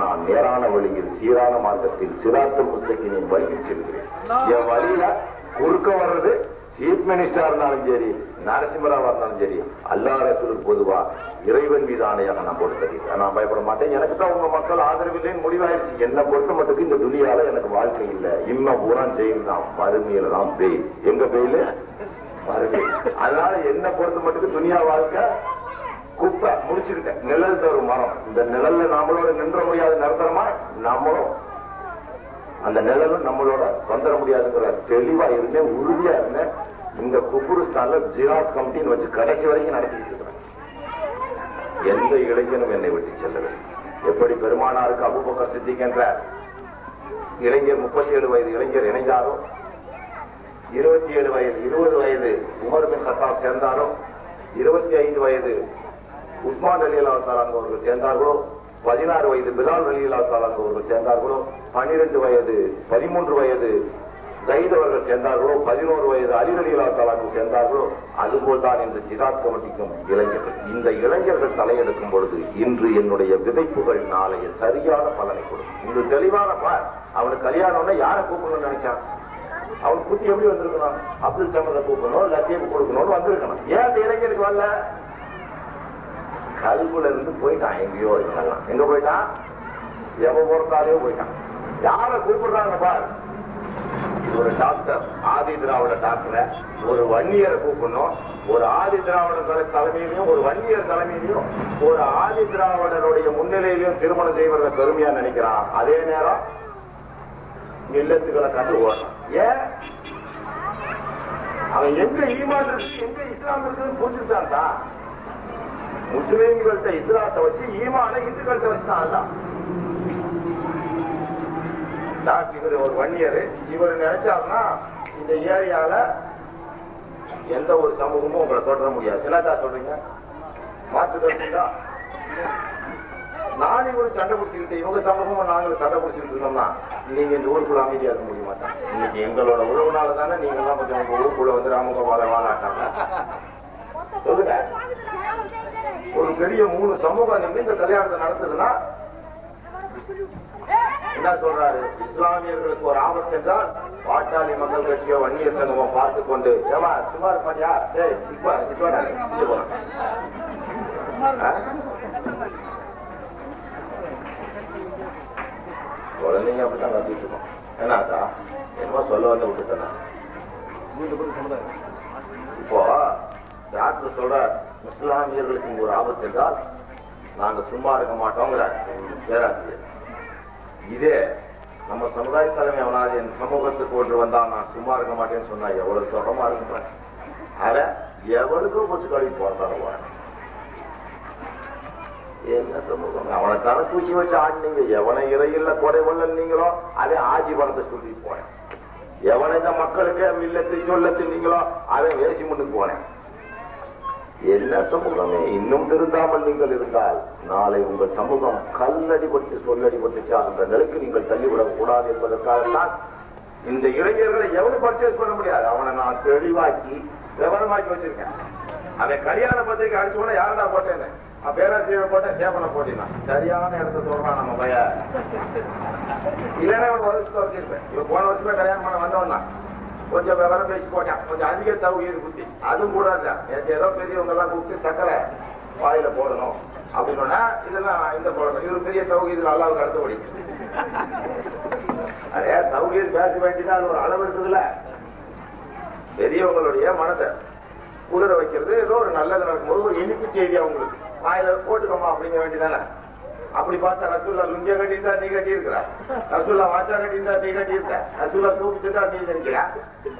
நான் நேரான வழியில் சீரான மார்க்கத்தில் சிராத்து முஸ்தகினின் வழியில் செல்கிறேன். என் வழியில குறுக்க வர்றது சீஃப் மினிஸ்டரா இருந்தாலும் சரி நரசிம்மராவா இருந்தாலும் சரி அல்லா ரசூலுக்கு பொதுவா இறைவன் மீது ஆணையாக நான் போட்டு நான் பயப்பட மாட்டேன். எனக்கு தான் உங்க மக்கள் ஆதரவு இல்லைன்னு முடிவாயிருச்சு. என்ன பொறுத்த மட்டுக்கு இந்த துணியால எனக்கு வாழ்க்கை இல்லை. இன்னும் பூரா ஜெயில் தான் வறுமையில தான் பெயில் எங்க பெயில் வறுமை. அதனால என்ன பொறுத்த மட்டுக்கு துணியா வாழ்க்கை குப்பை முடிச்சுக்கிட்டேன் நிழல் தரும் மரம். இந்த நிழல்ல நம்மளோட நின்ற முடியாத நிரந்தரமா நம்மளும். அந்த நிழலும் நம்மளோட வந்துட முடியாதுங்கிற தெளிவா இருந்தேன் உறுதியா இருந்தேன் இந்த குப்புருஸ்தான்ல ஜிராத் கமிட்டின்னு வச்சு கடைசி வரைக்கும் நடத்திட்டு இருக்கிறேன். எந்த இளைஞனும் என்னை விட்டு செல்லவில்லை. எப்படி பெருமானாருக்கு அபுபக்கர் சித்திக்கின்ற இளைஞர் முப்பத்தி ஏழு வயது இளைஞர் இணைந்தாரோ இருபத்தி ஏழு வயது இருபது வயது உமர் பின் சத்தாப் சேர்ந்தாரோ இருபத்தி ஐந்து வயது உஸ்மான் அலி அல்லா அவர்கள் சேர்ந்தார்களோ? பதினாறு வயது பிலால் அலி அல்லா அவர்கள் சேர்ந்தார்களோ? பனிரெண்டு வயது பதிமூன்று வயது ஜயித் அவர்கள் சேர்ந்தார்களோ? பதினோரு வயது அலி அலி அல்லா சேர்ந்தார்களோ? அதுபோல் தான் இந்த ஜிராத் கமிட்டிக்கும் இளைஞர்கள். இந்த இளைஞர்கள் தலையெடுக்கும் பொழுது இன்று என்னுடைய விதைப்புகள் நாளைய சரியான பலனை கொடுக்கும். இன்று தெளிவான பார். அவனுக்கு கல்யாணம்னா யாரை கூப்பிடணும்னு நினைச்சான்? அவன் புத்தி எப்படி வந்திருக்கணும்? அப்துல் சமத கூப்பிடணும் லத்தீப் கொடுக்கணும்னு வந்திருக்கணும். ஏன் அந்த இளைஞருக்கு வரல? கல்குல இருந்து போயிட்டான் எங்கேயோ இருக்கலாம். எங்க போயிட்டான் எவ பொறுத்தாலே போயிட்டான். யார கூப்பிடுறாங்க பாரு? ஒரு டாக்டர் ஆதி திராவிட டாக்டரை ஒரு வன்னியரை கூப்பிடணும். ஒரு ஆதி திராவிட தலைமையிலையும் ஒரு வன்னியர் தலைமையிலையும் ஒரு ஆதி திராவிடருடைய முன்னிலையிலையும் திருமணம் செய்வதை பெருமையா நினைக்கிறான். அதே நேரம் இல்லத்துக்களை கண்டு ஓடுறான். ஏன்? அவன் எங்க ஈமான் இருக்கு? எங்க இஸ்லாம் இருக்குன்னு புரிஞ்சுட்டான்டா முஸ்லிம்கள்ட்ட இஸ்லாத்தை வச்சு ஈமான இந்துக்கள்கிட்ட வச்சுட்டான் அல்ல இவர் ஒரு வன்னியர். இவர் நினைச்சாருன்னா இந்த ஏரியால எந்த ஒரு சமூகமும் உங்களை தொடர முடியாது. என்னடா சொல்றீங்க? மாற்று கருத்துண்டா நான் இவரு சண்டை பிடிச்சிக்கிட்டு இவங்க சமூகமும் நாங்களும் சண்டை பிடிச்சிட்டு இருந்தோம்னா நீங்க இந்த ஊருக்குள்ள அமைதியா இருக்க முடிய மாட்டாங்க இன்னைக்கு எங்களோட உறவுனால தானே நீங்க எல்லாம் கொஞ்சம் உங்க ஊருக்குள்ள வந்து ராமகோபால வாழாட்டாங்க சொல்லுங்க. ஒரு பெரிய மூணு சமூகம் நின்று இந்த கல்யாணத்தை நடத்துதுன்னா என்ன சொல்றாரு? இஸ்லாமியர்களுக்கு ஒரு ஆபத்து என்றால் பாட்டாளி மக்கள் கட்சியோ வன்னியர் சங்கமோ பார்த்து கொண்டு ஏமா சும்மா இருப்பாடியா? குழந்தைங்க அப்படித்தான் கத்திட்டு இருக்கோம். என்னடா என்னமோ சொல்ல வந்து விட்டுட்டேன் இப்போ டாக்டர் சொல்ற இஸ்லாமியர்களுக்கு ஒரு ஆபத்து என்றால் நாங்க சும்மா இருக்க மாட்டோங்கிற பேராசிரியர். இதே நம்ம சமுதாய தலைமை அவனாவது என் சமூகத்துக்கு ஒன்று வந்தா நான் சும்மா இருக்க மாட்டேன்னு சொன்னா எவ்வளவு சொல்றமா இருக்கும் அவன் எவனுக்கும் கொஞ்சம் கழுவி போறான் என்ன சமூகம்? அவனை தர தூக்கி வச்சு ஆடினீங்க. எவனை இறையில கொடை வள்ளல் நீங்களோ அவன் ஆஜி பணத்தை சொல்லி போனேன். எவனை இந்த மக்களுக்கு மில்லத்தில் சொல்லத்தில் நீங்களோ அவன் வேசி முன்னுக்கு போனேன். என்ன சமூகமே இன்னும் திருந்தாமல் நீங்கள் இருந்தால் நாளை உங்கள் சமூகம் கல்லடிபட்டு சொல்லடிபட்டு அந்த நிலைக்கு நீங்கள் தள்ளிவிடக் கூடாது என்பதற்காகத்தான் இந்த இளைஞர்களை எவனும் பர்ச்சேஸ் பண்ண முடியாது. அவனை நான் தெளிவாக்கி விவரமாக்கி வச்சிருக்கேன். அவன் கல்யாண பத்திரிக்கை அடிச்சு கூட யாரடா போட்டேன்னு? பேராசிரியர் போட்டேன் சேவனை போட்டினா. சரியான இடத்த சொல்றான் நம்ம பையன். இல்லைன்னா இவன் வருஷத்துல வச்சிருப்பேன் இவன் போன வருஷமே கல்யாணம் பண்ண வந்தவன் தான். கொஞ்சம் விவரம் பேசி போட்டான் கொஞ்சம் அதிக தகுதியில் குத்தி அதுவும் கூட இல்ல. ஏதோ பெரியவங்க எல்லாம் கூப்பிட்டு சக்கரை வாயில போடணும். அப்படின்னா இதெல்லாம் இந்த போடணும் இவர் பெரிய தகுதியில் அல்லாவுக்கு அடுத்தபடி அதே தகுதியில் பேச வேண்டியதான் அது ஒரு அளவு இருக்குதுல்ல. பெரியவங்களுடைய மனதை குளிர வைக்கிறது ஏதோ ஒரு நல்லது நடக்கும்போது ஒரு இனிப்பு செய்தி அவங்களுக்கு வாயில போட்டுக்கோமா அப்படிங்க வேண்டியதானே அப்படி பார்த்தா ரசூல்லா லுங்கிய கட்டியிருந்தா நீ கட்டி ரசூல்லா வாச்சா கட்டியிருந்தா நீ கட்டியிருக்க ரசூல்லா தூக்கிட்டுட்டா நீ நினைக்கிற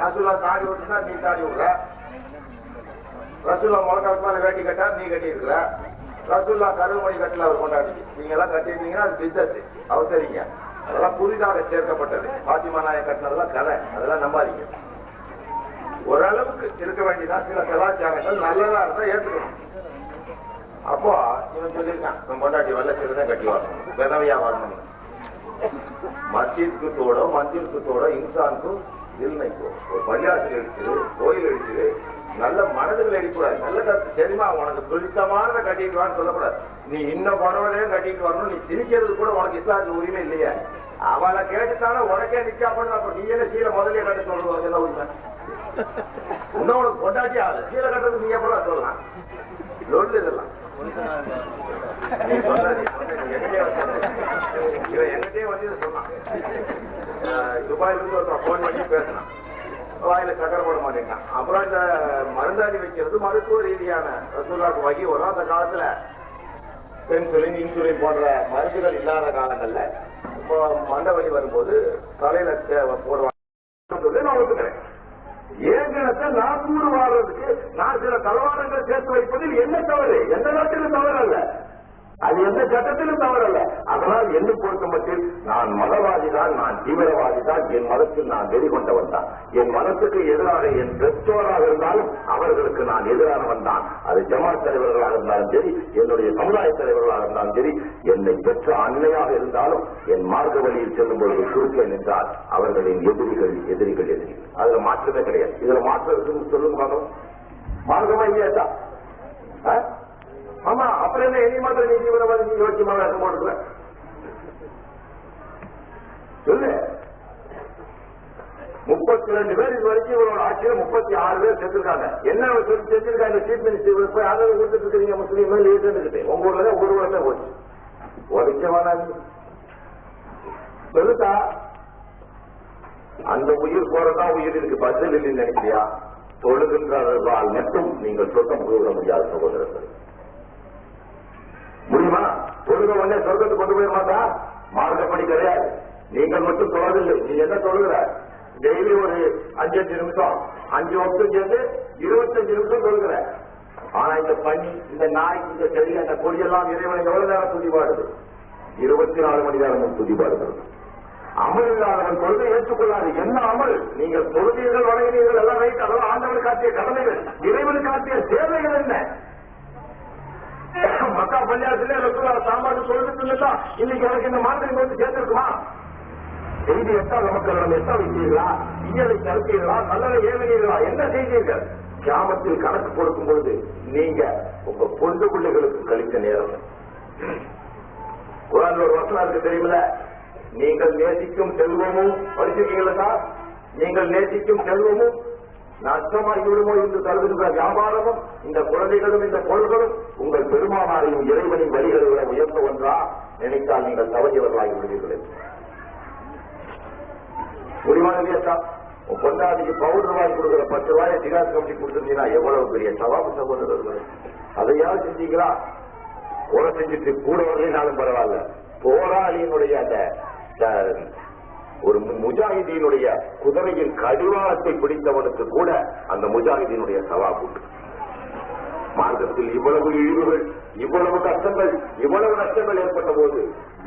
ரசூல்லா தாடி விட்டுனா நீ தாடி விடுற ரசூல்லா முழக்கால் மேல வேட்டி கட்டா நீ கட்டியிருக்கிற? ரசூல்லா கருமணி கட்டில அவர் கொண்டாடி நீங்க எல்லாம் கட்டிருந்தீங்கன்னா அது பிசினஸ் அவசரிங்க. அதெல்லாம் புதிதாக சேர்க்கப்பட்டது. பாத்திமா நாயக் கட்டினதெல்லாம் கதை. அதெல்லாம் நம்பாதீங்க. ஓரளவுக்கு இருக்க வேண்டியதான் சில கலாச்சாரங்கள் நல்லதா இருந்தா ஏற்றுக்கணும் அப்போ இவன் சொல்லியிருக்கான் இவன் பொண்டாட்டி வெள்ள சிறுதான் கட்டி வரணும் விதவையா வரணும். மஸ்ஜித்க்கு தோட மந்திருக்கு தோட இன்சானுக்கும் தில்னைக்கோ ஒரு பள்ளியாசிரியர் அடிச்சது கோயில் அடிச்சு நல்ல மனதுகள் அடிக்கூடாது நல்ல கருத்து. சரிமா உனக்கு பிடித்தமானதை கட்டிட்டு வான்னு சொல்லக்கூடாது. நீ இன்னும் புடவையும் கட்டிட்டு வரணும். நீ திணிக்கிறது கூட உனக்கு இஸ்லாத்துக்கு உரிமை இல்லையா. அவளை கேட்டுத்தானே உனக்கே நிக்கா பண்ணு அப்ப நீ என்ன சீலை முதல்ல கட்ட சொல்றது உனக்கு என்ன உரிமை? இன்னும் உனக்கு கொண்டாட்டி ஆகுது சீலை கட்டுறது நீ எப்படா சொல்லலாம்? நீ சொன்ன, வந்து இவன் என்கிட்டயே வந்து இதை சொன்னான் அஹ் துபாயில இருந்து ஒருத்தன் போன் பண்ணி பேசினான் வாயில சக்கரை போட மாட்டேங்கிறான் அப்புறம் இந்த மருந்தாடி வைக்கிறது மருத்துவ ரீதியான ரசூலாக்கு வகி வரும் அந்த காலத்துல பென்சுலின் இன்சுலின் போன்ற மருந்துகள் இல்லாத காலங்கள்ல இப்போ மண்டை வலி வரும்போது தலையில தே- போடுவாங்க ஏங்கனத்தை நான் கூறு வாழ்றதுக்கு நான் சில தளவாடங்கள் சேர்த்து வைப்பதில் என்ன தவறு? எந்த நாட்டிலும் தவறு அல்ல அது எந்த சட்டத்திலும் தவறல்ல. அதனால் என்னை பொறுத்த மட்டில் நான் மதவாதி தான் நான் தீவிரவாதி தான் என் மதத்தில் நான் வெறி கொண்டவன் தான். என் மதத்துக்கு எதிராக என் பெற்றோராக இருந்தாலும் அவர்களுக்கு நான் எதிரானவன் தான். அது ஜமாத் தலைவர்களாக இருந்தாலும் சரி என்னுடைய சமுதாய தலைவர்களாக இருந்தாலும் சரி என்னை பெற்ற அன்னையாக இருந்தாலும் என் மார்க்க வழியில் செல்லும் பொழுது குறுக்கேன் என்றால் அவர்களின் எதிரிகள் எதிரிகள் எதிரிகள் அதுல மாற்றமே கிடையாது. இதுல மாற்றம் சொல்லும் சொல்லுங்க மார்க்கமா இல்லையா ஆமா அப்புறம் என்ன இனி மாத்திரம் நீ தீவிரவாதி நீ யோசிச்சு மாதிரி சொல்லு. முப்பத்தி ரெண்டு பேர் இது வரைக்கும் இவரோட ஆட்சியில் முப்பத்தி ஆறு பேர் செத்துருக்காங்க. என்ன சொல்லி செஞ்சிருக்காங்க சீஃப் மினிஸ்டர் போய் ஆதரவு கொடுத்துட்டு இருக்கீங்க முஸ்லீம் லீடர் உங்க ஊர்ல தான் ஒரு வருஷம் போச்சு. உடைக்க சொல்லுதா அந்த உயிர் போறதான் உயிர் இருக்கு. பதில் இல்லைன்னு நினைக்கிறியா? தொழுகின்றதால் மட்டும் நீங்கள் சொர்க்கம் போய்விட முடியாது சகோதரர்கள். முடியுமா? தொழுக உடனே சொர்க்கத்துக்கு கொண்டு போயிட மாட்டா மார்க்கப்படி கிடையாது. நீங்கள் மட்டும் தொழவில்லை. நீ என்ன தொழுகிற டெய்லி ஒரு அஞ்சஞ்சு நிமிஷம் அஞ்சு வருஷம் சேர்ந்து இருபத்தஞ்சு நிமிஷம் தொழுகிற ஆனா இந்த பனி இந்த நாய் இந்த செடி அந்த கொடியெல்லாம் இறைவனை எவ்வளவு நேரம் துதிபாடுது இருபத்தி நாலு மணி நேரம் துதிபாடுகிறது அமல் இல்லாதவன் தொழுகை ஏற்றுக்கொள்ளாது. என்ன அமல்? நீங்கள் தொழுதீர்கள் வணங்கினீர்கள் எல்லாம் வைத்து அதெல்லாம் ஆண்டவன் காட்டிய கடமைகள். இறைவன் காட்டிய சேவைகள் என்ன? மக்கா பஞ்சாயத்துல ரசூலா சாம்பார் சொல்லிட்டு இன்னைக்கு எனக்கு இந்த மாதிரி வந்து சேர்ந்திருக்குமா செய்தி எட்டாவது மக்களிடம் எட்ட வைத்தீர்களா இயலை தடுத்தீர்களா நல்லதை ஏவினீர்களா என்ன செய்தீர்கள்? கிராமத்தில் கணக்கு கொடுக்கும் பொழுது நீங்க உங்க பொண்டு பிள்ளைகளுக்கு கழித்த நேரம். குரான்ல ஒரு வசனம் இருக்கு நீங்கள் நேசிக்கும் செல்வமும் படிச்சிருக்கீங்களா சார்? நீங்கள் நேசிக்கும் செல்வமும் நஷ்டமாகிவிடுமோ என்று கருதுகின்ற வியாபாரமும் இந்த குழந்தைகளும் இந்த பொருள்களும் உங்கள் பெருமானாரையும் இறைவனின் வழிகளை விட உயர்ந்த ஒன்றா நினைத்தால் நீங்கள் தவறியவர்களாகி விடுவீர்கள் முடிவான இல்லையா சார்? பொண்டாட்டிக்கு பவுடர் வாங்கி கொடுக்குற பத்து ரூபாய் டிகாஸ் கம்பெனி கொடுத்துருந்தீங்கன்னா எவ்வளவு பெரிய சவாபு சகோதரர்கள் அதையாவது செஞ்சீங்களா கொலை செஞ்சுட்டு கூட வரலினாலும் பரவாயில்ல. போராளியினுடைய அந்த ஒரு முஜாஹிதீனுடைய குதிரையின் கடிவாளத்தை பிடித்தவனுக்கு கூட அந்த முஜாஹிதீனுடைய சவாபு மார்க்கத்தில் இவ்வளவு இழிவுகள் இவ்வளவு கஷ்டங்கள் இவ்வளவு நஷ்டங்கள் ஏற்பட்ட போது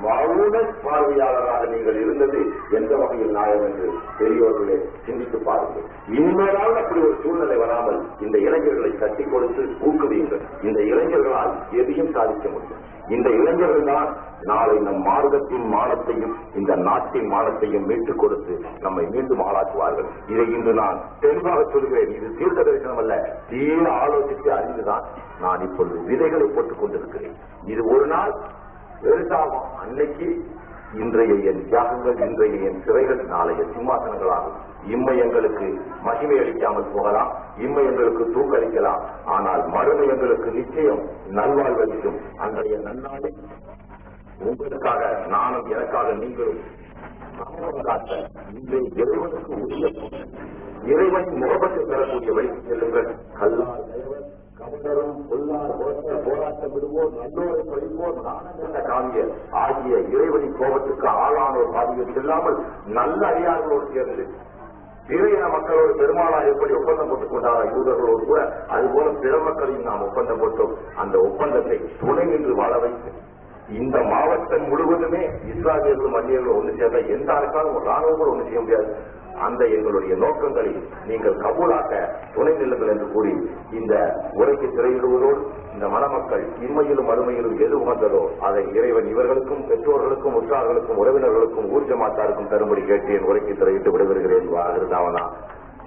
மௌன பார்வையாளராக நீங்கள் இருந்தது எந்த வகையில் நியாயம் என்று பெரியோர்களே சிந்தித்து பாருங்கள். இனிமேலாவது அப்படி ஒரு சூழ்நிலை வராமல் இந்த இளைஞர்களை கட்டி கொடுத்து ஊக்குவியுங்கள். இந்த இளைஞர்களால் எதையும் சாதிக்க முடியும். இந்த இளைஞர்கள் தான் நாளை நம் மார்க்கத்தின் மானத்தையும் இந்த நாட்டின் மானத்தையும் மீட்டுக் கொடுத்து நம்மை மீண்டும் ஆளாக்குவார்கள். இதை இன்று நான் தெளிவாக சொல்கிறேன். இது தீர்க்க தரிசனம் அல்ல. தீர ஆலோசித்து அறிந்துதான் நான் இப்பொழுது விதைகளை போட்டுக் கொண்டிருக்கிறேன். இது ஒரு நாள் பெருசாகும். அன்னைக்கு இன்றைய என் தியாகங்கள் இன்றைய என் சிறைகள் நாளைய சிம்மாசனங்களாகும். இம்மை எங்களுக்கு மகிமை அளிக்காமல் போகலாம் இம்மை எங்களுக்கு தூக்களிக்கலாம் ஆனால் மறுமை எங்களுக்கு நிச்சயம் நல்வாழ்வளிக்கும் அன்றைய நன்னாளை உங்களுக்காக நானும் எனக்காக நீங்களும் இன்றைய இறைவனுக்கு உரிய இறைவனின் முகப்பட்டு பெறக்கூடிய வழிக்கு செல்லுங்கள். கல்லால் தேவர் கவர்னரும் பொல்லார் போராட்டம் விடுவோர் நல்லோரை படிப்போர் நாணங்கண்ட காவியர் ஆகிய இறைவனி கோபத்துக்கு ஆளானோர் பாதியில் செல்லாமல் நல்ல அறியார்களோடு சேர்ந்து பிற மக்களோடு பெருமாளா எப்படி ஒப்பந்தம் போட்டுக் கொண்டாரா? யூதர்களோடு கூட. அதுபோல பிற மக்களையும் நாம் ஒப்பந்தம் போட்டோம். அந்த ஒப்பந்தத்தை துணை நின்று வாழ வைத்து இந்த மாவட்டம் முழுவதுமே இஸ்லாமியர்களும் அந்நியர்களும் ஒன்று சேர்ந்த எந்த அரசாலும் ஒரு ராணுவம் கூட ஒன்று செய்ய முடியாது. அந்த எங்களுடைய நோக்கங்களை நீங்கள் கபூலாக்க துணை நில்லுங்கள் என்று கூறி இந்த உரைக்கு திரையிடுவதோடு இந்த மணமக்கள் இன்மையிலும் அருமையிலும் எது உகந்ததோ அதை இறைவன் இவர்களுக்கும் பெற்றோர்களுக்கும் உற்றார்களுக்கும் உறவினர்களுக்கும் ஊர்ஜமாத்தாருக்கும் தரும்படி கேட்டு என் உரைக்கு திரையிட்டு விடைபெறுகிறேன். வாகிருதாவனா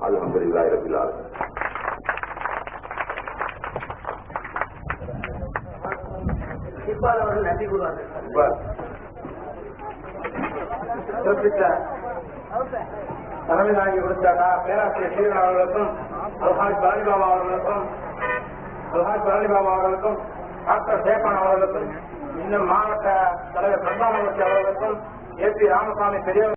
அல்ஹம்துலில்லாஹி ரபில் ஆலமீன். இக்பால் அவர்கள் நன்றி கூறுவார்கள். தலைமை தாங்கி கொடுத்தாரா பேராசிரியர் சீரன் அவர்களுக்கும் அல்ஹாஜ் பழனிபாபா அவர்களுக்கும் அல்ஹாஜ் பழனிபாபா அவர்களுக்கும் டாக்டர் சேப்பான் அவர்களுக்கும் இன்னும் மாவட்ட தலைவர் பிரதானமூர்த்தி அவர்களுக்கும் ஏ பி ராமசாமி பெரியவர்